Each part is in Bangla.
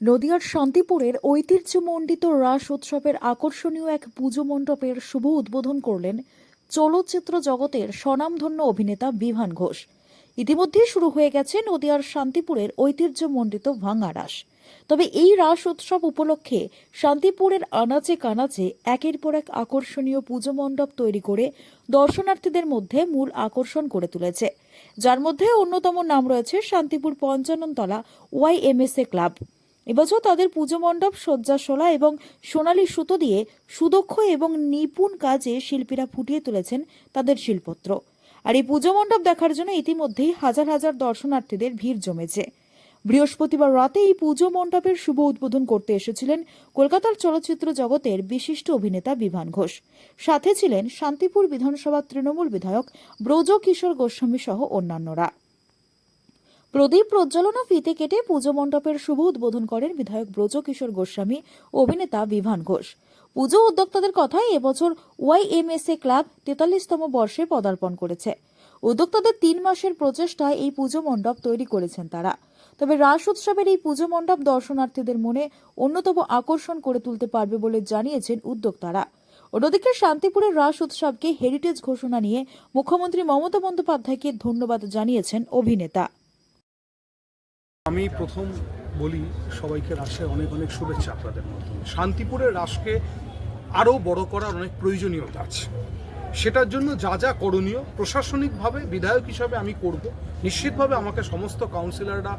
নদিয়ার শান্তিপুরের ঐতিহ্যমণ্ডিত রাস উৎসবের আকর্ষণীয় এক পুজো মণ্ডপের শুভ উদ্বোধন করলেন চলচ্চিত্র জগতের স্বনামধন্য অভিনেতা বিভান ঘোষ। ইতিমধ্যেই শুরু হয়ে গেছে নদিয়ার শান্তিপুরের ঐতিহ্যমণ্ডিত ভাঙা রাস। তবে এই রাস উৎসব উপলক্ষে শান্তিপুরের আনাচে কানাচে একের পর এক আকর্ষণীয় পুজো মণ্ডপ তৈরি করে দর্শনার্থীদের মধ্যে মূল আকর্ষণ করে তুলেছে। যার মধ্যে অন্যতম নাম রয়েছে Shantipur Panchanantala Y M YMSA club. এবছর তাদের পুজো মণ্ডপ সজ্জাশোলা এবং সোনালী সুতো দিয়ে সুদক্ষ এবং নিপুণ কাজে শিল্পীরা ফুটিয়ে তুলেছেন তাদের শিল্পত্র। আর এই পুজো মণ্ডপ দেখার জন্য ইতিমধ্যেই হাজার হাজার দর্শনার্থীদের ভিড় জমেছে। বৃহস্পতিবার রাতে এই পুজো মণ্ডপের শুভ উদ্বোধন করতে এসেছিলেন কলকাতার চলচ্চিত্র জগতের বিশিষ্ট অভিনেতা বিভান ঘোষ। সাথে ছিলেন শান্তিপুর বিধানসভা তৃণমূল বিধায়ক ব্রজ কিশোর গোস্বামী সহ অন্যান্যরা। প্রদীপ প্রজ্বলন ও ফিতে কেটে পুজো মণ্ডপের শুভ উদ্বোধন করেন বিধায়ক ব্রজ কিশোর গোস্বামী, অভিনেতা বিভান ঘোষ। পুজো উদ্যোক্তাদের কথায় এবছর ওয়াইএমএসএ ক্লাব তেতাল্লিশতম বর্ষে পদার্পণ করেছে। উদ্যোক্তাদের তিন মাসের প্রচেষ্টায় এই পুজো মণ্ডপ তৈরি করেছেন তারা। তবে রাস উৎসবের এই পুজো মণ্ডপ দর্শনার্থীদের মনে অন্যতম আকর্ষণ করে তুলতে পারবে বলে জানিয়েছেন উদ্যোক্তারা। অন্যদিকে শান্তিপুরের রাস উৎসবকে হেরিটেজ ঘোষণা নিয়ে মুখ্যমন্ত্রী মমতা বন্দ্যোপাধ্যায়কে ধন্যবাদ জানিয়েছেন অভিনেতা। আমি প্রথম বলি সবাইকে রাসে অনেক অনেক শুভেচ্ছা আপনাদের মাধ্যমে। শান্তিপুরের রাসকে আরও বড় করার অনেক প্রয়োজনীয়তা আছে। সেটার জন্য যা যা করণীয় প্রশাসনিকভাবে বিধায়ক হিসাবে আমি করব। নিশ্চিতভাবে আমাকে সমস্ত কাউন্সিলররা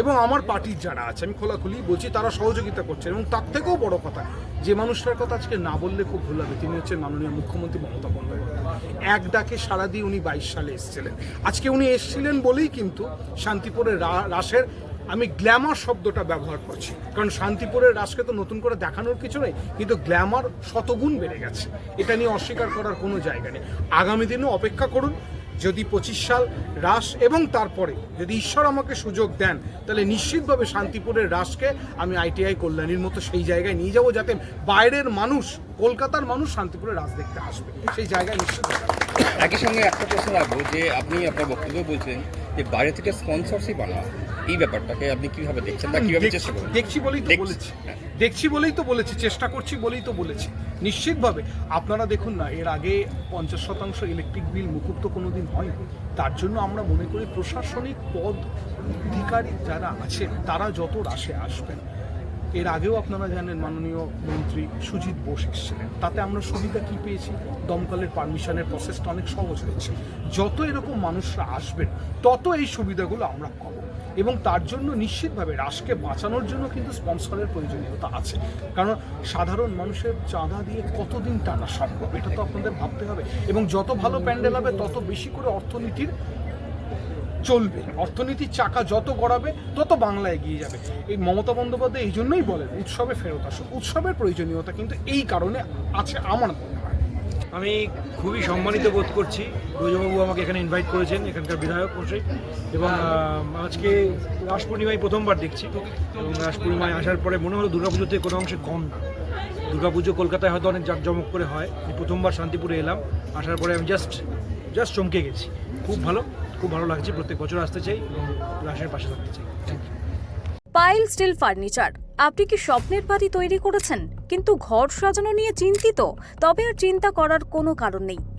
এবং আমার পার্টির যারা আছে, আমি খোলাখুলি বলছি, তারা সহযোগিতা করছেন এবং তার থেকেও বড় কথা, যে মানুষটার কথা আজকে না বললে খুব ভুল হবে। তিনি হচ্ছেন মাননীয় মুখ্যমন্ত্রী মমতা বন্দ্যোপাধ্যায়। এক ডাকে সারা দিয়ে উনি বাইশ সালে এসেছিলেন। আজকে উনি এসেছিলেন বলেই কিন্তু শান্তিপুরের রাসের আমি গ্ল্যামার শব্দটা ব্যবহার করছি। কারণ শান্তিপুরের রাসকে তো নতুন করে দেখানোর কিছু নেই, কিন্তু গ্ল্যামার শতগুণ বেড়ে গেছে। এটা নিয়ে অস্বীকার করার কোনো জায়গা নেই। আগামী দিনেও অপেক্ষা করুন, যদি পঁচিশ সাল রাস এবং তারপরে যদি ঈশ্বর আমাকে সুযোগ দেন, তাহলে নিশ্চিতভাবে শান্তিপুরের রাসকে আমি আইটিআই কল্যাণীর মতো সেই জায়গায় নিয়ে যাব যাতে বাইরের মানুষ, কলকাতার মানুষ শান্তিপুরের রাস দেখতে আসবে। সেই জায়গায় নিশ্চিত একই সঙ্গে একটা প্রশ্ন রাখব যে আপনি আপনার বক্তব্য বলছেন যে বাইরে থেকে স্পন্সরশিপ আনা। এই ব্যাপারটাকে আপনি কীভাবে দেখছেন বা কীভাবে চেষ্টা করবেন? দেখছি বলেই তো বলেছি। হ্যাঁ। দেখছি বলেই তো বলেছি চেষ্টা করছি বলেই তো বলেছি। নিশ্চিতভাবে আপনারা দেখুন না এর আগে পঞ্চাশ শতাংশ ইলেকট্রিক বিল মুকুব তো কোনো দিন হয়নি। তার জন্য আমরা মনে করি প্রশাসনিক পদ অধিকারী যারা আছেন তারা যত রাশে আসবেন এর আগেও আপনারা জানেন মাননীয় মন্ত্রী সুজিত বোস এসেছিলেন। তাতে আমরা সুবিধা কি পেয়েছি? দমকলের পারমিশনের প্রসেসটা অনেক সহজ হয়েছে। যত এরকম মানুষরা আসবেন, তত এই সুবিধাগুলো আমরা পাবো। এবং তার জন্য নিশ্চিতভাবে রাসকে বাঁচানোর জন্য কিন্তু স্পন্সরের প্রয়োজনীয়তা আছে। কারণ সাধারণ মানুষের চাঁদা দিয়ে কতদিন টানা সম্ভব? এটা তো আপনাদের ভাবতে হবে। এবং যত ভালো প্যান্ডেল হবে, তত বেশি করে অর্থনীতির চলবে। অর্থনীতির চাকা যত গড়াবে, তত বাংলা এগিয়ে যাবে। এই মমতা বন্দ্যোপাধ্যায় এই জন্যই বলেন, উৎসবে ফেরত আসুন। উৎসবের প্রয়োজনীয়তা কিন্তু এই কারণে আছে আমার মনে হয়। আমি খুবই সম্মানিত বোধ করছি। ব্রজবাবু আমাকে এখানে ইনভাইট করেছেন, এখানকার বিধায়ক মশাই। এবং আজকে রাস পূর্ণিমায় প্রথমবার দেখছি। এবং রাস পূর্ণিমায় আসার পরে মনে হলো দুর্গাপুজো থেকে কোনো অংশে কম না। দুর্গাপুজো কলকাতায় হয়তো অনেক জাঁকজমক করে হয়। প্রথমবার শান্তিপুরে এলাম। আসার পরে আমি জাস্ট জাস্ট চমকে গেছি। খুব ভালো। খুব ভালো লাগছে, প্রত্যেক বছর আসতে চাই রাসের পাশে থাকতে চাই। পাইল স্টিল ফার্নিচার, আপনি কি স্বপ্নের বাড়ি তৈরি করেছেন? কিন্তু ঘর সাজানো নিয়ে চিন্তিত, তবে আর চিন্তা করার কোনো কারণ নেই।